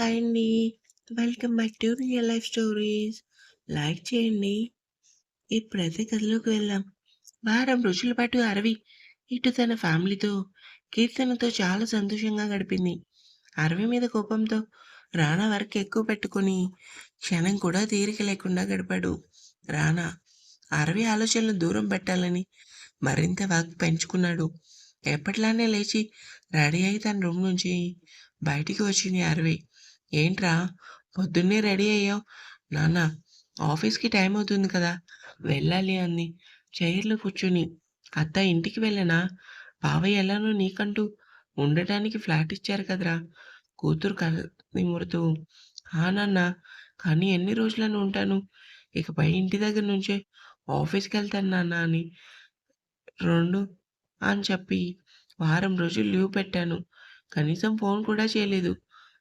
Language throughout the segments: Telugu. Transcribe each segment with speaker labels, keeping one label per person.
Speaker 1: హాయ్ అండి. Welcome back to real life stories. Like చేయండి. ఇప్పుడైతే కథలోకి వెళ్దాం. వారం రోజుల పాటు అరవి ఇటు తన ఫ్యామిలీతో, కీర్తనతో చాలా సంతోషంగా గడిపింది. అరవి మీద కోపంతో రానా వర్క్ ఎక్కువ పెట్టుకొని క్షణం కూడా తీరిక లేకుండా గడిపాడు. రానా అరవి ఆలోచనలు దూరం పెట్టాలని మరింత వర్క్ పెంచుకున్నాడు. ఎప్పటిలానే లేచి రెడీ అయి తన రూమ్ నుంచి బయటికి వచ్చింది అరవి. ఏంట్రా? పొద్దున్నే రెడీ అయ్యావు. నాన్న ఆఫీస్కి టైం అవుతుంది కదా. వెళ్ళాలి అంది. చైర్లో కూర్చుని అత్త ఇంటికి వెళ్ళనా? బావయ్య ఎలానో నీకంటూ ఉండటానికి ఫ్లాట్ ఇచ్చారు కదరా. కూతురు నిమురుతూ ఆ నాన్న కానీ ఎన్ని రోజులను ఉంటాను? ఇకపై ఇంటి దగ్గర నుంచే ఆఫీస్కి వెళ్తాను నాన్న అని రెండు అని చెప్పి వారం రోజులు లీవ్ పెట్టాను. కనీసం ఫోన్ కూడా చేయలేదు.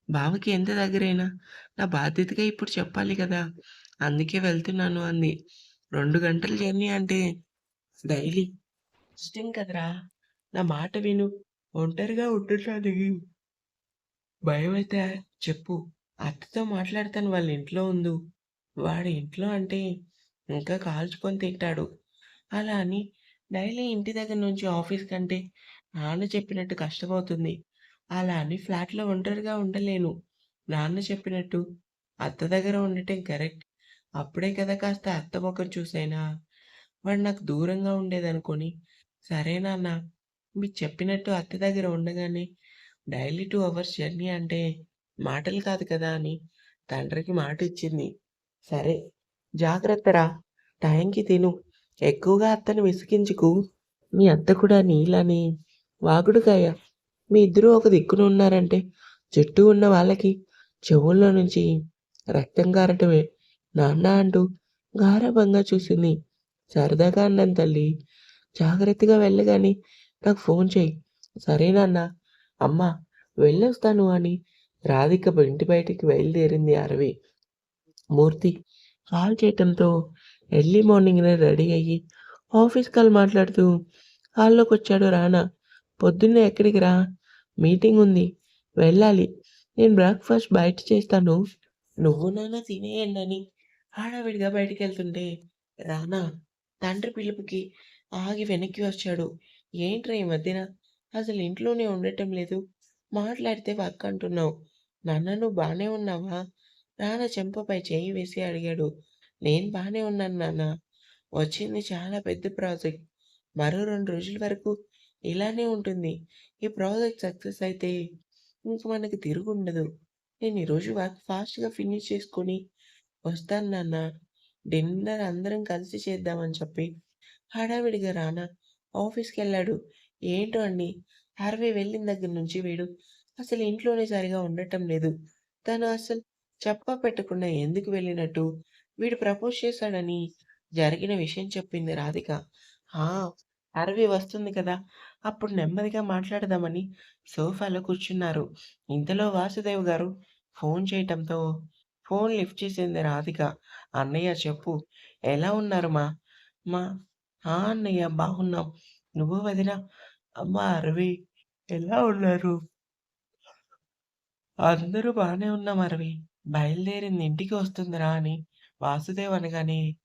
Speaker 1: బావకి ఎంత దగ్గరైనా? నా బాధ్యతగా ఇప్పుడు చెప్పాలి కదా. అందుకే వెళ్తున్నాను అంది. రెండు గంటల జర్నీ అంటే డైలీ. ఇష్టం కదరా. నా మాట విను. ఒంటరిగా ఉంటున్నాది భయం అయితే చెప్పు. అత్తతో మాట్లాడతాను వాళ్ళ ఇంట్లో ఉందు వాడి ఇంట్లో అంటే ఇంకా కాల్చుకొని తింటాడు. అలా అని డైలీ ఇంటి దగ్గర నుంచి ఆఫీస్ కంటే నాన్న చెప్పినట్టు కష్టమవుతుంది. అలా అని ఫ్లాట్లో ఒంటరిగా ఉండలేను. నాన్న చెప్పినట్టు అత్త దగ్గర ఉండటం కరెక్ట్. అప్పుడే కదా కాస్త అత్త ముఖం చూసైనా? వాడు నాకు దూరంగా ఉండేదనుకొని సరే నాన్న మీరు చెప్పినట్టు అత్త దగ్గర ఉండగానే డైలీ టూ అవర్స్ జర్నీ అంటే మాటలు కాదు కదా అని తండ్రికి మాట ఇచ్చింది సరే జాగ్రత్తరా? టైంకి తిను. ఎక్కువగా అత్తని విసిగించుకు. మీ అత్త కూడా నీళ్ళని వాగుడుకాయ? మీ ఇద్దరూ ఒక దిక్కున ఉన్నారంటే చుట్టూ ఉన్న వాళ్ళకి చెవుల్లో నుంచి రక్తం కారటమే నాన్న అంటూ గారభంగా చూసింది. సరదాగా అన్నాను తల్లి జాగ్రత్తగా వెళ్ళగాని నాకు ఫోన్ చేయి. సరే నాన్న అమ్మ వెళ్ళొస్తాను అని రాధిక ఇంటి బయటికి బయలుదేరింది అరవి. మూర్తి కాల్ చేయటంతో ఎర్లీ మార్నింగ్నే రెడీ అయ్యి ఆఫీస్ కాల్ మాట్లాడుతూ హాల్లోకి వచ్చాడు రానా. పొద్దున్నే ఎక్కడికి రా? మీటింగ్ ఉంది. వెళ్ళాలి. నేను బ్రేక్ఫాస్ట్ బయట చేస్తాను. నువ్వు నాన్న తినేయండి అని హడావిడిగా బయటికి వెళ్తుంటే రానా తండ్రి పిలుపుకి ఆగి వెనక్కి వచ్చాడు. ఏంట్రా ఈ మధ్యన? అసలు ఇంట్లోనే ఉండటం లేదు. మాట్లాడితే వర్క్ అంటున్నావు. నాన్న నువ్వు బాగానే ఉన్నావా? నాన్న చెంపపై చేయి వేసి అడిగాడు. నేను బాగానే ఉన్నాను నాన్న. వచ్చింది చాలా పెద్ద ప్రాజెక్ట్. మరో రెండు రోజుల వరకు ఇలానే ఉంటుంది. ఈ ప్రాజెక్ట్ సక్సెస్ అయితే ఇంక మనకి తిరుగుండదు నేను ఈరోజు వర్క్ ఫాస్ట్గా ఫినిష్ చేసుకొని వస్తాను నాన్న. డిన్నర్ అందరం కలిసి చేద్దామని చెప్పి హడావిడిగా రానా ఆఫీస్కి వెళ్ళాడు ఏంటో అండి హార్వే వెళ్ళిన దగ్గర నుంచి వీడు అసలు ఇంట్లోనే సరిగా ఉండటం లేదు. తను అసలు చెప్ప పెట్టకుండా ఎందుకు వెళ్ళినట్టు వీడు ప్రపోజ్ చేశాడని జరిగిన విషయం చెప్పింది రాధిక. ఆ అరవి వస్తుంది కదా అప్పుడు నెమ్మదిగా మాట్లాడదామని సోఫాలో కూర్చున్నారు. ఇంతలో వాసుదేవ్ గారు ఫోన్ చేయటంతో ఫోన్ లిఫ్ట్ చేసింది రాధిక. అన్నయ్య చెప్పు. ఎలా ఉన్నారు మా? మా? ఆ అన్నయ్య బాగున్నాం. నువ్వు వదిన? అమ్మ అరవి ఎలా ఉన్నారు? అందరూ బాగానే ఉన్నాం అరవి. బయలుదేరింది ఇంటికి వస్తుందిరా అని వాసుదేవ్ అనగానే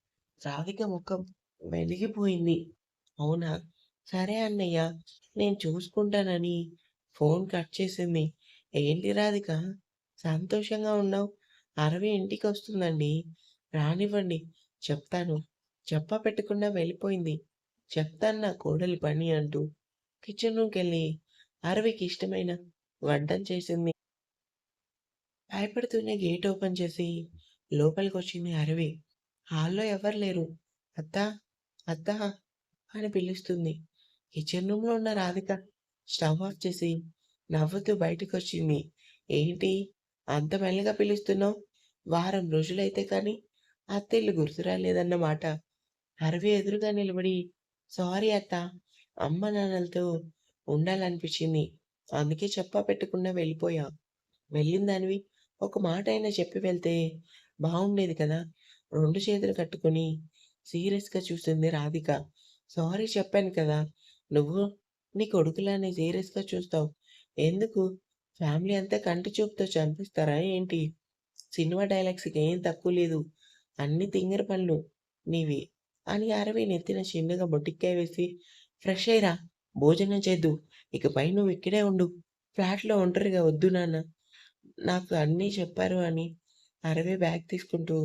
Speaker 1: రాధిక ముఖం వెలిగిపోయింది. అవునా? సరే అన్నయ్య నేను చూసుకుంటానని ఫోన్ కట్ చేసింది. ఏంటి రాధిక? సంతోషంగా ఉన్నావు? అరవి ఇంటికి వస్తుందండి రానివ్వండి చెప్తాను. చెప్ప పెట్టకుండా వెళ్ళిపోయింది. చెప్తాను నా కోడలి పని అంటూ కిచెన్ రూమ్కి వెళ్ళి అరవికి ఇష్టమైన వడ్డం చేసింది. భయపడుతూనే గేట్ ఓపెన్ చేసి లోపలికి వచ్చింది అరవి. హాల్లో ఎవరు లేరు. అత్త అత్త అని పిలుస్తుంది. కిచెన్ రూమ్లో ఉన్న రాధిక స్టవ్ ఆఫ్ చేసి నవ్వుతూ బయటకు వచ్చింది ఏంటి? అంత మెల్లగా పిలుస్తున్నావు? వారం రోజులైతే కానీ అత్తిల్లు గుర్తురాలేదన్నమాట అరవి ఎదురుగా నిలబడి సారీ అత్త అమ్మ నాన్నలతో ఉండాలనిపించింది. అందుకే చెప్పా పెట్టకుండా వెళ్ళిపోయా. వెళ్ళిందానివి ఒక మాట అయినా చెప్పి వెళ్తే బాగుండేది కదా. రెండు చేతులు కట్టుకొని సీరియస్గా చూస్తుంది రాధిక. సారీ చెప్పాను కదా నువ్వు నీ కొడుకులానే సీరియస్గా చూస్తావు ఎందుకు ఫ్యామిలీ అంతా కంటి చూపుతో చంపిస్తారా ఏంటి? సినిమా డైలాగ్స్‌కి ఏం తక్కువ లేదు. అన్ని తింగర పనులు నీవి అని అరవి నెత్తిన చిన్నగా బొట్టిక్కాయ వేసి ఫ్రెష్ అయ్యిరా భోజనం చేద్దు. ఇకపై నువ్వు ఇక్కడే ఉండు. ఫ్లాట్‌లో ఒంటరిగా వద్దు నాన్న. నాకు అన్నీ చెప్పారు అని అరవి బ్యాగ్ తీసుకుంటూ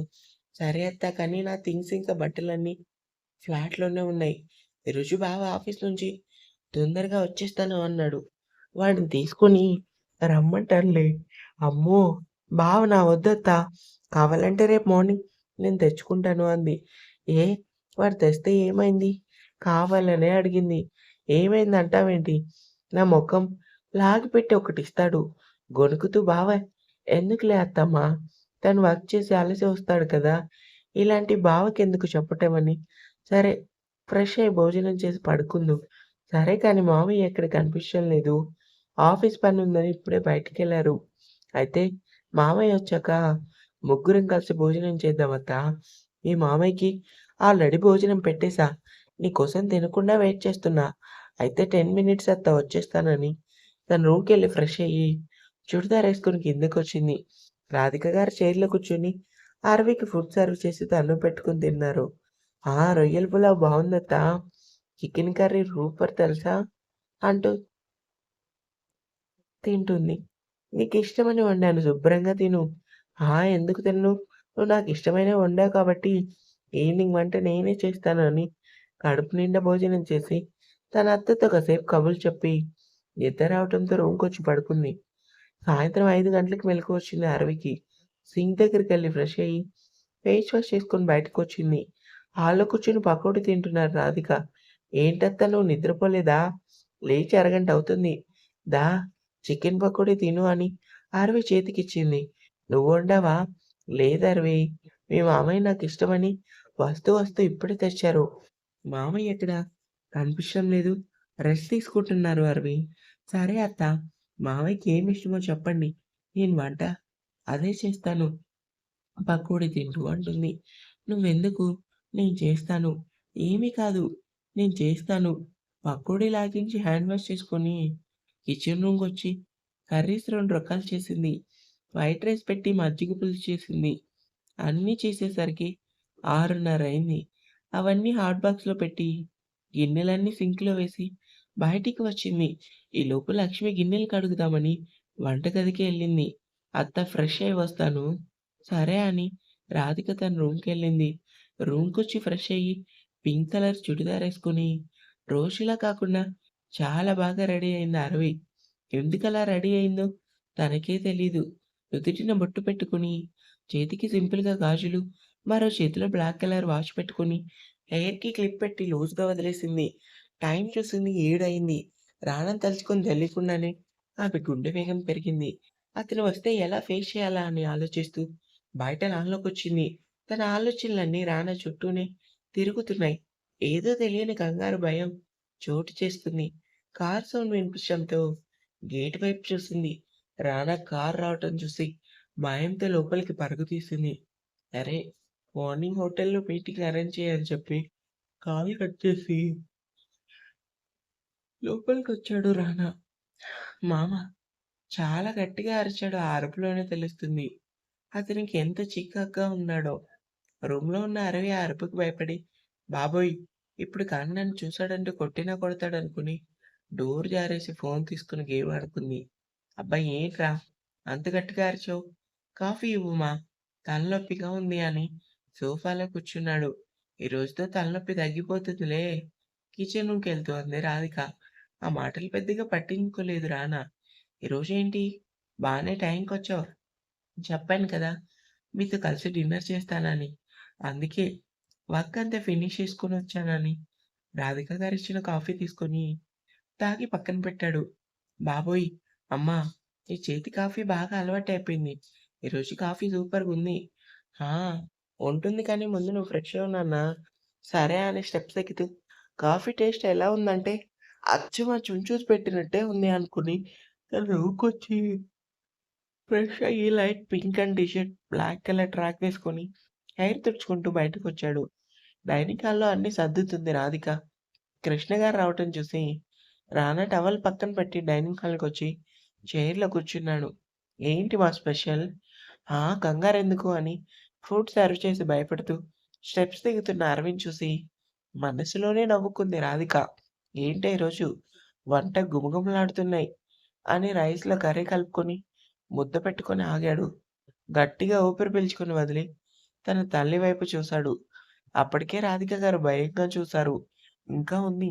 Speaker 1: సరే అత్త కానీ నా థింగ్స్ ఇంకా బట్టలన్నీ ఫ్లాట్‌లోనే ఉన్నాయి. ఈరోజు బావ ఆఫీస్ నుంచి తొందరగా వచ్చేస్తాను అన్నాడు. వాడిని తీసుకొని రమ్మంటానులే. అమ్మో! బావ నా వద్దత్తా. కావాలంటే రేపు మార్నింగ్ నేను తెచ్చుకుంటాను అంది. ఏ వాడు తెస్తే ఏమైంది? కావాలనే అడిగింది. ఏమైంది అంటావేంటి? నా మొఖం లాగిపెట్టి ఒకటిస్తాడు. గొణుకుతూ బావ ఎందుకులే అత్తమ్మ. తను వర్క్ చేసి అలసి వస్తాడు కదా! ఇలాంటి బావకెందుకు చెప్పటం అని. సరే ఫ్రెష్ అయ్యి భోజనం చేసి పడుకుందు సరే కానీ మామయ్య ఎక్కడ కనిపించడం లేదు. ఆఫీస్ పని ఉందని ఇప్పుడే బయటికి వెళ్ళారు అయితే మామయ్య వచ్చాక ముగ్గురం కలిసి భోజనం చేద్దాం మీ మామయ్యకి ఆల్రెడీ భోజనం పెట్టేశా. నీకోసం తినకుండా వెయిట్ చేస్తున్నా. అయితే 10 మినిట్స్ అత్త వచ్చేస్తానని తన రూమ్‌కెళ్ళి ఫ్రెష్ అయ్యి చుడిదార్ ఏసుకొని కిందకొచ్చింది. రాధిక గారు చైర్‌లో కూర్చొని అరవికి ఫుడ్ సర్వ్ చేసి తను పెట్టుకుని తిన్నారు. ఆ! రొయ్యల పులావ్ బావుందత్తా. చికెన్ కర్రీ రూపర్ తెలుసా? అంటూ తింటుంది. నీకు ఇష్టమని వండాను శుభ్రంగా తిను. ఆ! ఎందుకు తిను నువ్వు నాకు ఇష్టమైన వండావు కాబట్టి ఈవినింగ్ వంట నేనే చేస్తాను అని కడుపు నిండా భోజనం చేసి తన అత్తతో కాసేపు కబులు చెప్పి నిద్ర రావటంతో రూమ్‌కొచ్చి పడుకుంది. సాయంత్రం ఐదు గంటలకు మెలకు వచ్చింది అరవికి. సింక్ దగ్గరికెళ్ళి ఫ్రెష్ అయ్యి ఫేస్ వాష్ చేసుకొని బయటకొచ్చింది. హాల్‌లో కూర్చుని పకోడీ తింటున్నారు రాధిక. ఏంటత్తా నువ్వు నిద్రపోలేదా? లేచి అరగంట అవుతుంది. దా చికెన్ పకోడీ తిను అని అరవి చేతికిచ్చింది. నువ్వు వండావా? లేదరవి. మీ మామయ్య నాకు ఇష్టమని వస్తూ వస్తూ ఇప్పుడే తెచ్చారు. మామయ్య ఎక్కడ? కనిపించడం లేదు. రెస్ట్ తీసుకుంటున్నారు అరవి. సరే అత్త మామయ్యకి ఏమిష్టమో చెప్పండి. నేను వంట అదే చేస్తాను. పకోడీ తింటూ అంటుంది. నువ్వెందుకు? నేను చేస్తాను. ఏమీ కాదు. నేను చేస్తాను. పకోడీ లాగించి హ్యాండ్ వాష్ చేసుకొని కిచెన్ రూమ్‌కొచ్చి కర్రీస్ రెండు రకాలు చేసింది. వైట్ రైస్ పెట్టి మజ్జిగ పులుసు చేసింది. అన్నీ చేసేసరికి 6:30 అయింది. అవన్నీ హాట్ బాక్స్‌లో పెట్టి గిన్నెలన్నీ సింక్‌లో వేసి బయటికి వచ్చింది. ఈ లోపు లక్ష్మి గిన్నెలు కడుగుదామని వంటగదికి వెళ్ళింది అత్త ఫ్రెష్ అయ్యి వస్తాను. సరే అని రాధిక తన రూమ్కి వెళ్ళింది రూమ్కి వచ్చి ఫ్రెష్ అయ్యి పింక్ కలర్ చుడిదార్ వేసుకుని రోషిలా కాకుండా చాలా బాగా రెడీ అయింది అరవి. ఎందుకలా రెడీ అయిందో తనకే తెలీదు. నుదుటిన బొట్టు పెట్టుకుని చేతికి సింపుల్‌గా గాజులు, మరో చేతిలో బ్లాక్ కలర్ వాష్ పెట్టుకొని, హెయిర్‌కి క్లిప్ పెట్టి లూజ్‌గా వదిలేసింది. టైం చూసింది ఏడైంది రాణం తలుచుకొని తెలియకుండానే ఆమె గుండె వేగం పెరిగింది. అతను వస్తే ఎలా ఫేస్ చేయాలా అని ఆలోచిస్తూ బయట లాన్‌లోకొచ్చింది. తన ఆలోచనలన్నీ రానా చుట్టూనే తిరుగుతున్నాయి. ఏదో తెలియని కంగారు భయం చోటు చేస్తుంది కార్ సౌండ్ వినిపించడంతో గేట్ వైపు చూసింది. రానా కార్ రావటం చూసి భయంతో లోపలికి పరుగు తీసింది. అరే! మార్నింగ్ హోటల్‌లో మీటింగ్ అరేంజ్ చేయాలని చెప్పి కాల్ కట్ చేసి లోపలికి వచ్చాడు రానా. మామ చాలా గట్టిగా అరిచాడు. ఆ అరుపులోనే తెలుస్తుంది. అతనికి ఎంత చికాకుగా ఉన్నాడో. రూమ్‌లో ఉన్న అరవి ఆ అరుపుకి భయపడి బాబోయ్! ఇప్పుడు కానీ నన్ను చూసాడంటే కొట్టినా కొడతాడనుకుని డోర్ జారేసి ఫోన్ తీసుకొని గేమ్ ఆడుకుంది. అబ్బా! ఏంట్రా అంత గట్టిగా అరిచావు? కాఫీ ఇవ్వుమా తలనొప్పిగా ఉంది అని సోఫాలో కూర్చున్నాడు. ఈ రోజుతో తలనొప్పి తగ్గిపోతుందిలే. కిచెన్ రూమ్కి అంది రాధిక. ఆ మాటలు పెద్దగా పట్టించుకోలేదు రానా. ఈరోజేంటి టైంకి వచ్చావు చెప్పాను కదా! మీతో కలిసి డిన్నర్ చేస్తానని. అందుకే వర్క్ అంతా ఫినిష్ చేసుకొనొచ్చానని రాధిక గారిచ్చిన కాఫీ తీసుకొని తాగి పక్కన పెట్టాడు. బాబోయ్! అమ్మా! ఈ చేతి కాఫీ బాగా అలవాటయిపోయింది. ఈరోజు కాఫీ సూపర్గా ఉంది ఉంటుంది కానీ ముందు నువ్వు ఫ్రెష్ అవ్వు సరే అని స్టెప్స్ ఎక్కుతూ కాఫీ టేస్ట్ ఎలా ఉందంటే అచ్చు మా చుంచూస్ పెట్టినట్టే ఉంది అనుకుని తన ఫ్రెష్ అయ్యి light pink and T shirt, black colour track వేసుకొని హెయిర్ తుడుచుకుంటూ బయటకొచ్చాడు. డైనింగ్ హాల్‌లో అన్ని సర్దుతుంది రాధిక. కృష్ణ గారు రావటం చూసి రానా టవల్ పక్కన పెట్టి డైనింగ్ హాల్‌కొచ్చి చైర్‌లో కూర్చున్నాడు. ఏంటి మా స్పెషల్? ఆ! కంగారెందుకు అని ఫ్రూట్ సర్వ్ చేసి భయపడుతూ స్టెప్స్ దిగుతున్న అరవింద్ చూసి మనసులోనే నవ్వుకుంది రాధిక. ఏంటే ఈరోజు వంట గుమగుమలాడుతున్నాయి అని రైస్‌లో కర్రీ కలుపుకొని ముద్ద పెట్టుకొని ఆగాడు. గట్టిగా ఊపిరి పీల్చుకుని వదిలి తన తల్లి వైపు చూశాడు. అప్పటికే రాధిక గారు భయంగా చూశారు. ఇంకా ఉంది.